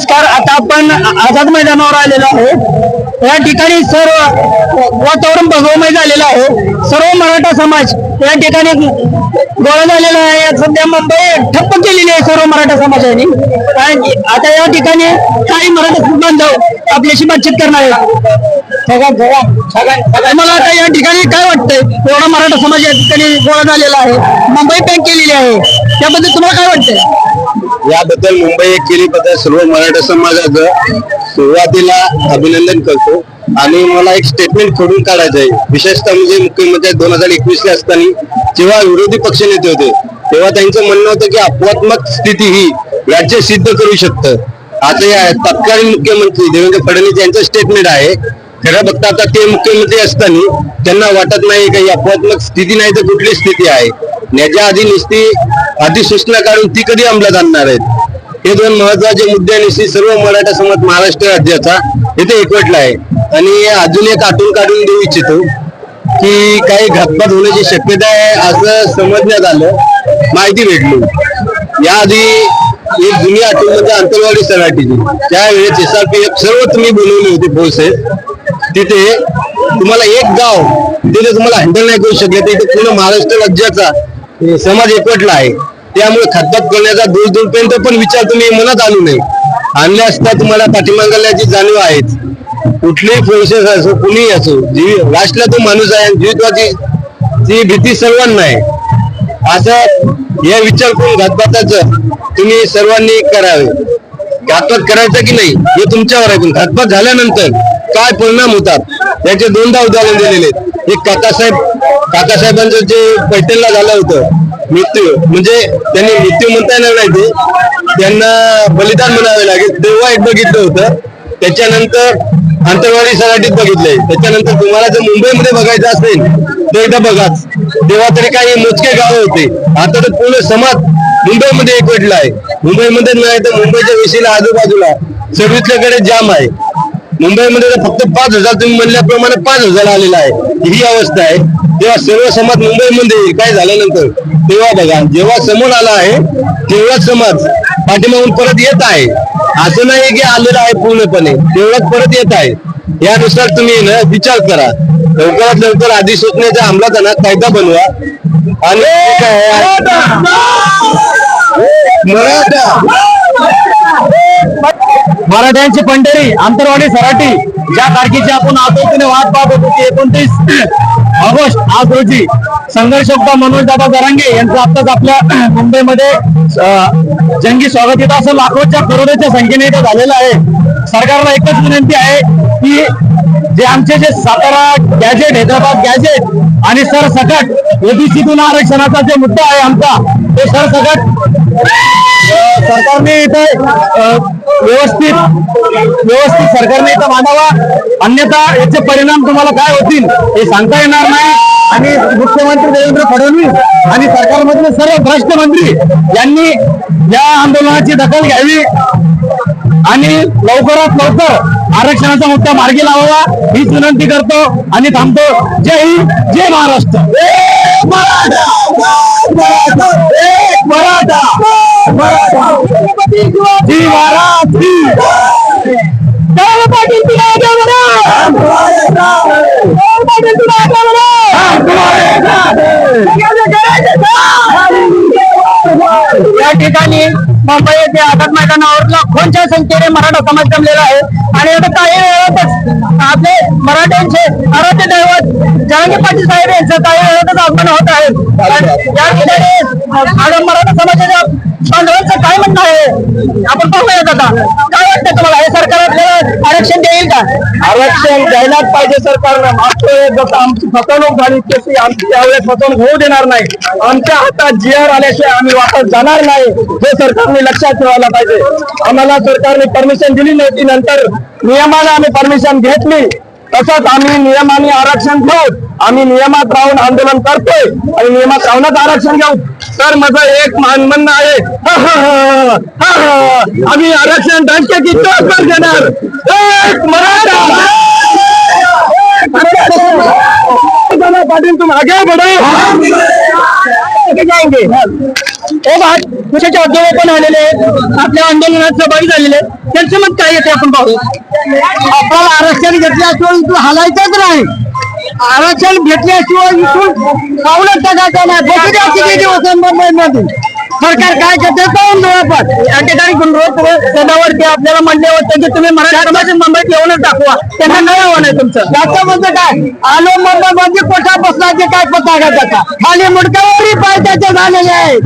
नमस्कार आता आपण आझाद मैदानावर आलेलो आहोत. या ठिकाणी सर्व वातावरण भगवमय झालेलं आहे. सर्व मराठा समाज या ठिकाणी गोळा झालेला आहे. सध्या मुंबई ठप्प केलेली आहे सर्व मराठा समाजाने. कारण आता या ठिकाणी काही मराठा बांधव आपल्याशी बातचीत करणार आहेत. मला आता या ठिकाणी काय वाटतंय? एवढा मराठा समाज या ठिकाणी गोळा झालेला आहे. मुंबई पॅक केलेली आहे. त्याबद्दल तुम्हाला काय वाटतंय? याबद्दल मुंबई एक केलीबद्दल सर्व मराठा समाजाचं सुरुवातीला अभिनंदन करतो. आणि मला एक स्टेटमेंट खोडून काढायचं आहे. विशेषतः म्हणजे मुख्यमंत्री दोन हजार एकवीस ला असताना जेव्हा विरोधी पक्ष नेते होते तेव्हा त्यांचं म्हणणं होतं की अपवात्मक स्थिती ही राज्य सिद्ध करू शकतं. आता या तत्कालीन मुख्यमंत्री देवेंद्र फडणवीस यांचं स्टेटमेंट आहे. खरं बघता आता ते मुख्यमंत्री असताना त्यांना वाटत नाही काही अपवात्मक स्थिती नाही तर कुठली स्थिती आहे. याच्या आधी नुसती अधिसूचना काढून ती कधी अंमलात आणणार आहेत? हे दोन महत्त्वाचे मुद्दे निश्चित सर्व मराठा समाज महाराष्ट्र राज्याचा इथे एकवटला आहे. आणि अजून एक आटून काढून देऊ इच्छितो की काही घातपात होण्याची शक्यता आहे असं समजण्यात आलं. माहिती भेटली. याआधी एक जुनी आठवण म्हणजे अंतरवाडी सराटीची. त्यावेळेस एस आर पी एफ सर्व तुम्ही बोलवले होते फोर्सेस तिथे तुम्हाला एक गाव तिथे तुम्हाला हँडल नाही करू शकले तिथे पूर्ण महाराष्ट्र राज्याचा समाज एकवटला आहे. त्यामुळे खतपात करण्याचा दूर दूरपर्यंत पण विचार तुम्ही मनात आणू नये. आणले असता तुम्हाला पाठीमागल्याची जाणीव आहेत. कुठलीही प्रोसेस असो कुणीही असो जीव लास्टला तो माणूस आहे आणि जीवितवाची ती भीती सर्वांना आहे. असं हे विचार करून घातपाताचं तुम्ही सर्वांनी करावे. घातपात करायचं की नाही हे तुमच्यावर आहे. पण घातपात झाल्यानंतर काय परिणाम होतात? याचे दोनदा उदाहरण दिलेले आहेत. एक काकासाहेब काकासाहेबांचं जे पैठणला झालं होतं मृत्यू म्हणजे त्यांनी मृत्यू म्हणता येणार नाही ते त्यांना बलिदान म्हणावे लागेल तेव्हा एक बघितलं होतं. त्याच्यानंतर आंतरवाडी सराटीत बघितलंय. त्याच्यानंतर तुम्हाला जर मुंबईमध्ये बघायचं असेल तर एकदा बघाच. तेव्हा तरी काही मोजके गाव होते. आता तर पूर्ण समाज मुंबईमध्ये एकवटला आहे. मुंबईमध्ये नाही तर मुंबईच्या विषयीला आजूबाजूला सर्विसल्याकडे जाम आहे. मुंबईमध्ये तर फक्त पाच हजार तुम्ही म्हणल्याप्रमाणे पाच हजार आलेला आहे. ही अवस्था आहे. तेव्हा सर्व समाज मुंबईमध्ये काय झाल्यानंतर तेव्हा बघा जेव्हा समोर आला आहे तेव्हा समाज पाठीमागून परत येत आहे. असं नाही की आलेलं आहे पूर्णपणे तेवढंच परत येत आहे. यानुसार तुम्ही ना विचार करा. लवकरात लवकर अधिसूचनेच्या अंमलात आणा कायदा बनवा. आणि काय मराठा. मराठ्यांची पंढरी आंतरवाडी सराठी ज्या तारखेची आपण आतोतीने वाट पाहत होतो ती एकोणतीस. ऑगस्ट आज रोजी संघर्ष मनोज दादा जरांगे यांचं आताच आपल्या मुंबईमध्ये जंगी स्वागत येतं असं लाखोच्या करोडोच्या संख्येने इथं झालेलं आहे. सरकारला एकच विनंती आहे की जे आमचे जे सातारा गॅजेट हैदराबाद गॅजेट आणि सरसकट ओबीसीतून आरक्षणाचा जे मुद्दा आहे आमचा ते सरसकट सरकारने इथे व्यवस्थित व्यवस्थित सरकारने इथं मांडावा. अन्यथा याचे परिणाम तुम्हाला काय होतील हे सांगता येणार नाही. आणि मुख्यमंत्री देवेंद्र फडणवीस आणि सरकारमधले सर्व भ्रष्ट मंत्री यांनी या आंदोलनाची दखल घ्यावी. आणि लवकरात लवकर आरक्षणाचा मुद्दा मार्गी लावावा हीच विनंती करतो आणि थांबतो जय हिंद जय महाराष्ट्र या ठिकाणी मुंबई येथे आझाद मैदानावर लाखोंच्या संख्येने मराठा समाज जमलेला आहे. आणि आता काही वेळातच आपले मराठ्यांचे आराध्य दैवत जहांगीर पाटील साहेब यांचं काही वेळातच आगमन होत आहे. या ठिकाणी मराठा समाजाच्या बांधवांचं काय म्हणणं आहे? आपण पाहूया दादा काय वाटतं तुम्हाला? हे सरकार आपल्याला आरक्षण देईल का? आरक्षण द्यायलाच पाहिजे सरकारनं. मागच्या वेळेस जसं आमची फसवणूक झाली तशी आमची यावेळेस फसवणूक होऊ देणार नाही. आमच्या हातात जी आर आल्याशिवाय आम्ही वापस जाणार नाही. हे सरकारने लक्षात ठेवायला पाहिजे. आम्हाला सरकारने परमिशन दिली नव्हती. नंतर नियमाने आम्ही परमिशन घेतली. तसंच आम्ही नियमाने आरक्षण घेऊ आम्ही नियमात राहून आंदोलन करतोय आणि नियमात राहूनच आरक्षण घेऊ. तर माझं एक मान म्हणणं आहे. हा, हा, आम्ही आरक्षण टक्के की घेणार देणार. एक मराठा पाटील तुम आगे बढ़ो. हे भाग कुशाचे उद्योग पण आलेले आहेत. आपल्या आंदोलनात सहभागी झालेले त्यांचं मत काय येते आपण पाहू? आपल्याला आरक्षण घेतल्याशिवाय तू हलायचंच नाही. आरक्षण घेतल्याशिवाय इथून पावलं टाकायचं नाही बसू द्या किती दिवस मुंबईमध्ये सरकार काय करते? पाहून घेऊ आपण या ठिकाणी पदावरती आपल्याला म्हणले होते की तुम्ही मराठा समाज मुंबईत येऊनच दाखवा. त्यांना नाही आव्हान आहे तुमचं. त्याच्यामध्ये काय? आलो मुंबईमध्ये कोठा बसण्याचे काय पत्ता का त्याचा खाली मुडकावरी पाय त्याचे झालेले आहे.